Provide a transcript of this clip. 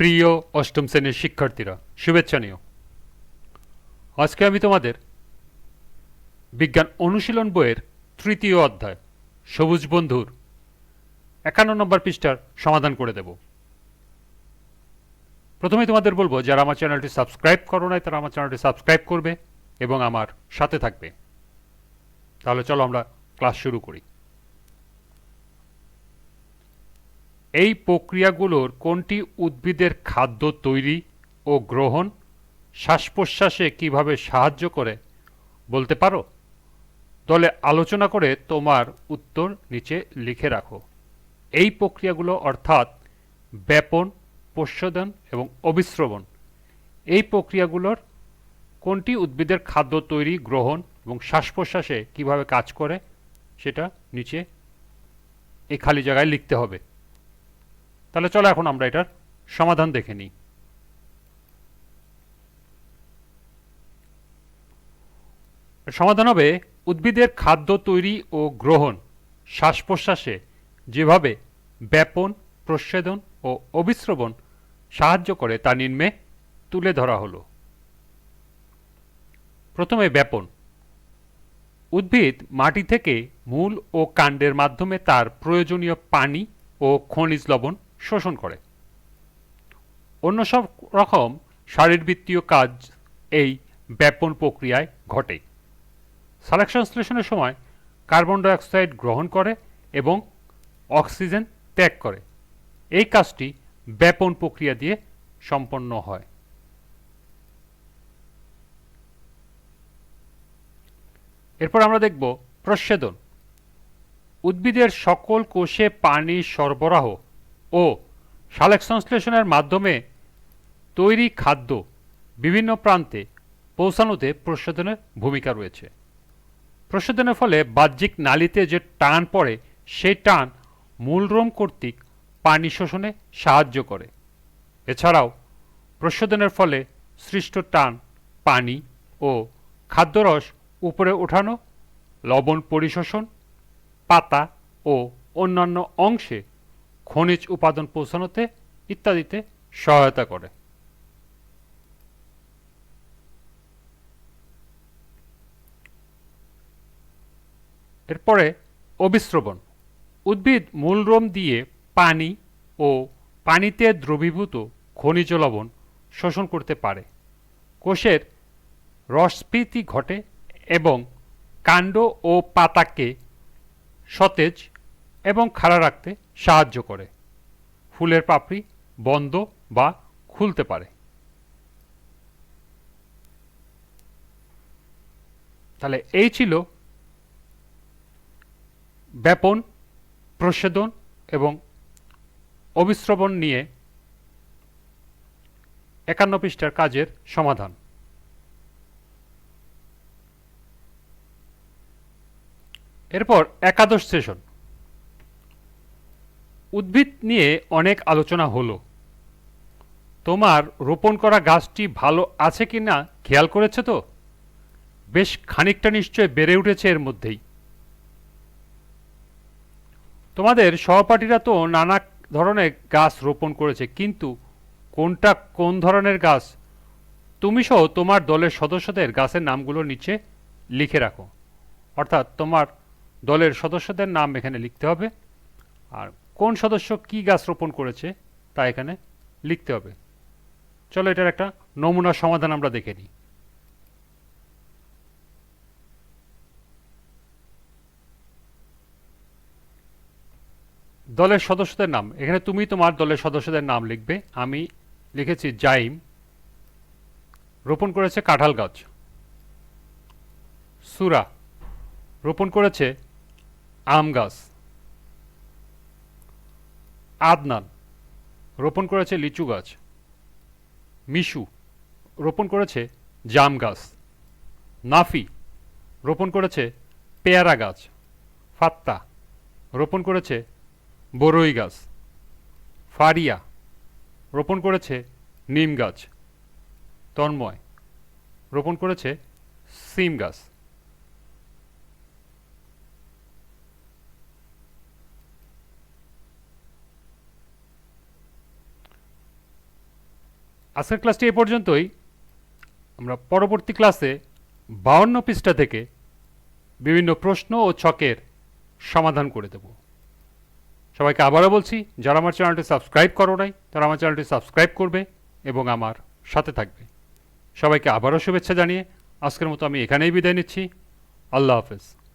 প্রিয় অষ্টম শ্রেণির শিক্ষার্থীরা, শুভেচ্ছা নিও। আজকে আমি তোমাদের বিজ্ঞান অনুশীলন বইয়ের তৃতীয় অধ্যায়, সবুজ বন্ধুর একান্ন নম্বর পৃষ্ঠার সমাধান করে দেব। প্রথমে তোমাদের বলব, যারা আমার চ্যানেলটি সাবস্ক্রাইব করো নাই, তারা আমার চ্যানেলটি সাবস্ক্রাইব করবে এবং আমার সাথে থাকবে। তাহলে চলো আমরা ক্লাস শুরু করি। এই প্রক্রিয়াগুলোর কোনটি উদ্ভিদের খাদ্য তৈরি ও গ্রহণ শ্বাস প্রশ্বাসে কীভাবে সাহায্য করে বলতে পারো? দলে আলোচনা করে তোমার উত্তর নিচে লিখে রাখো। এই প্রক্রিয়াগুলো অর্থাৎ ব্যাপন, প্রশোধন এবং অবিশ্রবণ। এই প্রক্রিয়াগুলোর কোনটি উদ্ভিদের খাদ্য তৈরি, গ্রহণ এবং শ্বাস প্রশ্বাসে কীভাবে কাজ করে, সেটা নিচে এই খালি জায়গায় লিখতে হবে। তাহলে চলো এখন আমরা এটার সমাধান দেখে নিই। সমাধান হবে উদ্ভিদের খাদ্য তৈরি ও গ্রহণ শ্বাস প্রশ্বাসে যেভাবে ব্যাপন, প্রচ্ছেদন ও অবিশ্রবণ সাহায্য করে তা নিম্নে তুলে ধরা হলো। প্রথমে ব্যাপন। উদ্ভিদ মাটি থেকে মূল ও কাণ্ডের মাধ্যমে তার প্রয়োজনীয় পানি ও খনিজ লবণ শোষণ করে। অন্য সব রকম শারীরবৃত্তীয় কাজ এই ব্যাপন প্রক্রিয়ায় ঘটে। সালেকশন সংশ্লেষণের সময় কার্বন ডাইঅক্সাইড গ্রহণ করে এবং অক্সিজেন ত্যাগ করে। এই কাজটি ব্যাপন প্রক্রিয়া দিয়ে সম্পন্ন হয়। এরপর আমরা দেখব প্রচ্ছেদন। উদ্ভিদের সকল কোষে পানি সরবরাহ ও সালেক সংশ্লেষণের মাধ্যমে তৈরি খাদ্য বিভিন্ন প্রান্তে পৌঁছানোতে প্রশোধনের ভূমিকা রয়েছে। প্রশোধনের ফলে বাহ্যিক নালীতে যে টান পড়ে, সেই টান মূলরোম কর্তৃক পানি শোষণে সাহায্য করে। এছাড়াও প্রশোধনের ফলে সৃষ্ট টান পানি ও খাদ্যরস উপরে ওঠানো, লবণ পরিশোষণ, পাতা ও অন্যান্য অংশে খনিজ উপাদান পৌঁছানোতে ইত্যাদিতে সহায়তা করে। এরপরে অবিশ্রবণ উদ্ভিদ মূলরোম দিয়ে পানি ও পানিতে দ্রবীভূত খনিজ লবণ শোষণ করতে পারে। কোষের রসস্ফীতি ঘটে এবং কাণ্ড ও পাতাকে সতেজ এবং খাড়া রাখতে সাহায্য করে। ফুলের পাপড়ি বন্ধ বা খুলতে পারে। তাহলে এই ছিল ব্যাপন প্রসেদন এবং অবিশ্রবণ নিয়ে একান্ন পৃষ্ঠার কাজের সমাধান। এরপর একাদশ সেশন। উদ্ভিদ নিয়ে অনেক আলোচনা হলো। তোমার রোপণ করা গাছটি ভালো আছে কি না খেয়াল করেছে তো? বেশ খানিকটা নিশ্চয় বেড়ে উঠেছে এর মধ্যেই। তোমাদের সহপাঠীরা তো নানা ধরনের গাছ রোপণ করেছে, কিন্তু কোনটা কোন ধরনের গাছ? তুমি সহ তোমার দলের সদস্যদের গাছের নামগুলো নিচে লিখে রাখো। অর্থাৎ তোমার দলের সদস্যদের নাম এখানে লিখতে হবে। আর কোন সদস্য কি গাছ রোপণ করেছে তা এখানে লিখতে হবে। চলো এটার একটা নমুনা সমাধান আমরা দেখে নিই। দলের সদস্যদের নাম। এখানে তুমি তোমার দলের সদস্যদের নাম লিখবে। আমি লিখেছি জাইম। রোপণ করেছে কাঁঠাল গাছ। সুরা। রোপণ করেছে আম গাছ। আদনান, রোপণ করেছে লিচু গাছ। মিশু, রোপণ করেছে জাম গাছ। নাফি, রোপণ করেছে পেয়ারা গাছ। ফাত্তা, রোপণ করেছে বরই গাছ। ফারিয়া, রোপণ করেছে নিম গাছ। তন্ময়, রোপণ করেছে সিম গাছ। আজকের ক্লাসটি এ পর্যন্তই। আমরা পরবর্তী ক্লাসে বাউন্ন পৃষ্ঠা থেকে বিভিন্ন প্রশ্ন ও ছকের সমাধান করে দেব। সবাইকে আবারও বলছি, যারা আমার চ্যানেলটি সাবস্ক্রাইব করো নাই, তারা আমার চ্যানেলটি সাবস্ক্রাইব করবে এবং আমার সাথে থাকবে। সবাইকে আবারও শুভেচ্ছা জানিয়ে আজকের মতো আমি এখানেই বিদায় নিচ্ছি। আল্লাহ হাফেজ।